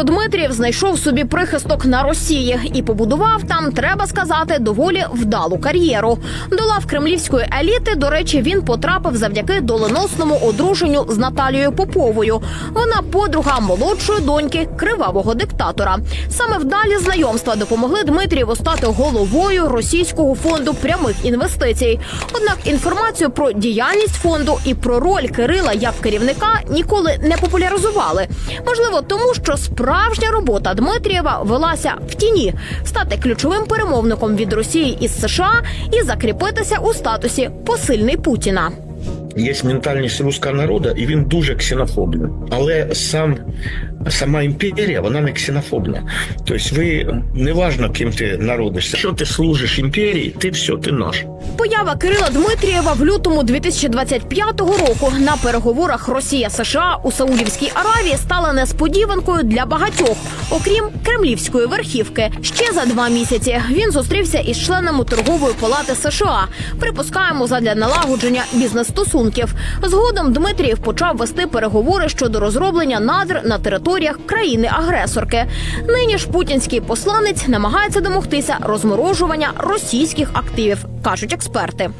Зрештою, Дмитрієв знайшов собі прихисток на Росії і побудував там, треба сказати, доволі вдалу кар'єру. До лав кремлівської еліти, до речі, він потрапив завдяки доленосному одруженню з Наталією Поповою. Вона подруга молодшої доньки кривавого диктатора. Саме вдалі знайомства допомогли Дмитрієву стати головою російського фонду прямих інвестицій. Однак інформацію про діяльність фонду і про роль Кирила як керівника ніколи не популяризували. Можливо, тому що справжня робота Дмитрієва велася в тіні стати ключовим перемовником від Росії із США і закріпитися у статусі посильний Путіна. Є ментальність руського народу, і він дуже ксенофобний. Але сам сама імперія вона не ксенофобна. Тобто, ви неважно, ким ти народишся. Якщо ти служиш імперії, ти все, ти наш. Поява Кирила Дмитрієва в лютому 2025 року на переговорах Росія США у Саудівській Аравії стала несподіванкою для багатьох, окрім кремлівської верхівки. Ще за два місяці він зустрівся із членами торгової палати США. Припускаємо задля налагодження бізнес-стосунків. Згодом Дмитрієв почав вести переговори щодо розроблення надр на територіях країни-агресорки. Нині ж путінський посланець намагається домогтися розморожування російських активів, кажуть експерти.